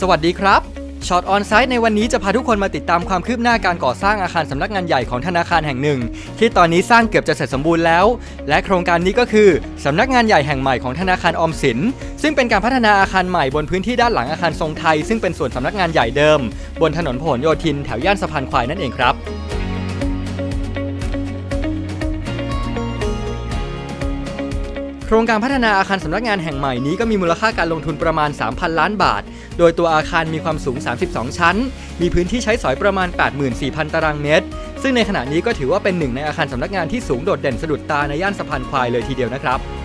สวัสดีครับช็อตออนไซต์ในวันนี้จะพาทุกคนมาติดตามความคืบหน้าการก่อสร้างอาคารสำนักงานใหญ่ของธนาคารแห่งหนึ่ง ที่ตอนนี้สร้างเกือบจะเสร็จสมบูรณ์แล้ว และโครงการนี้ก็คือสำนักงานใหญ่แห่งใหม่ของธนาคารออมสิน ซึ่งเป็นการพัฒนาอาคารใหม่บนพื้นที่ด้านหลังอาคารทรงไทย ซึ่งเป็นส่วนสำนักงานใหญ่เดิม บนถนนพหลโยธินแถวย่านสะพานควายนั่นเองครับ รงการพัฒนาอาคารสำนักงานแห่งใหม่นี้ก็มีมูลค่าการลงทุนประมาณ 3,000 ล้านบาท โดยตัวอาคารมีความสูง 32 ชั้น มีพื้นที่ใช้สอยประมาณ 84,000 ตารางเมตร ซึ่งในขณะนี้ก็ถือว่าเป็นหนึ่งในอาคารสำนักงานที่สูงโดดเด่นสะดุดตาในย่านสะพานควายเลยทีเดียวนะครับ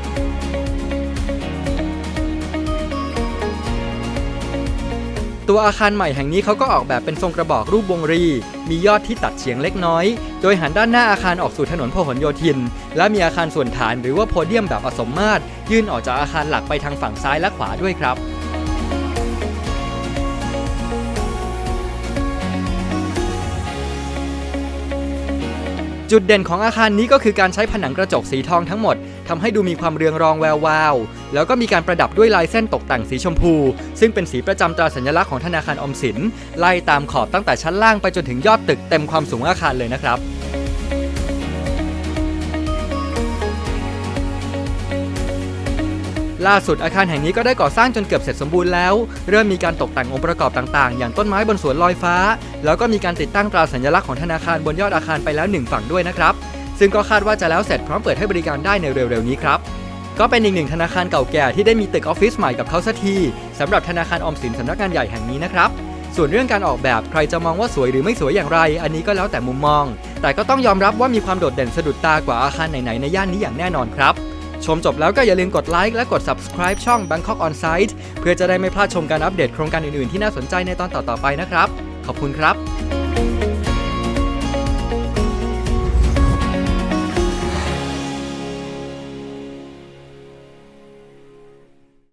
ตัวอาคารใหม่แห่งนี้เขาก็ออกแบบเป็นทรงกระบอกรูปวงรี มียอดที่ตัดเฉียงเล็กน้อย โดยหันด้านหน้าอาคารออกสู่ถนนพหลโยธิน และมีอาคารส่วนฐานหรือว่าโพเดียมแบบอสมมาตรยื่นออกจากอาคารหลักไปทางฝั่งซ้ายและขวาด้วยครับ จุดเด่นของอาคารนี้ก็คือการใช้ผนังกระจกสีทองทั้งหมดทำให้ดูมีความเรืองรองแวววาว แล้วก็มีการประดับด้วยลายเส้นตกแต่งสีชมพู ซึ่งเป็นสีประจำตราสัญลักษณ์ของธนาคารอมสิน ไล่ตามขอบตั้งแต่ชั้นล่างไปจนถึงยอดตึกเต็มความสูงอาคารเลยนะครับ ล่าสุดอาคารแห่งนี้ก็ได้ก่อสร้างจนเกือบเสร็จสมบูรณ์แล้ว เริ่มมีการตกแต่งองค์ประกอบต่างๆ อย่างต้นไม้บนสวนลอยฟ้า แล้วก็มีการติดตั้งตราสัญลักษณ์ของธนาคารบนยอดอาคารไปแล้วหนึ่งฝั่งด้วยนะครับ ซึ่งก็คาดว่าจะแล้วเสร็จพร้อมเปิดให้บริการได้ในเร็วๆนี้ครับก็เป็นอีกหนึ่งธนาคารเก่าแก่ที่ได้มีตึกออฟฟิศใหม่กับเขาสักทีสำหรับธนาคารออมสินสำนักงานใหญ่แห่งนี้นะครับส่วนเรื่องการออกแบบใครจะมองว่าสวยหรือไม่สวยอย่างไร อันนี้ก็แล้วแต่มุมมอง แต่ก็ต้องยอมรับว่ามีความโดดเด่นสะดุดตากว่าอาคารไหนๆในย่านนี้อย่างแน่นอนครับ ชมจบแล้วก็อย่าลืมกดไลค์และกด subscribe ช่อง Bangkok On Site เพื่อจะได้ไม่พลาดชมการอัปเดตโครงการอื่นๆที่น่าสนใจในตอนต่อๆไปนะครับ ขอบคุณครับ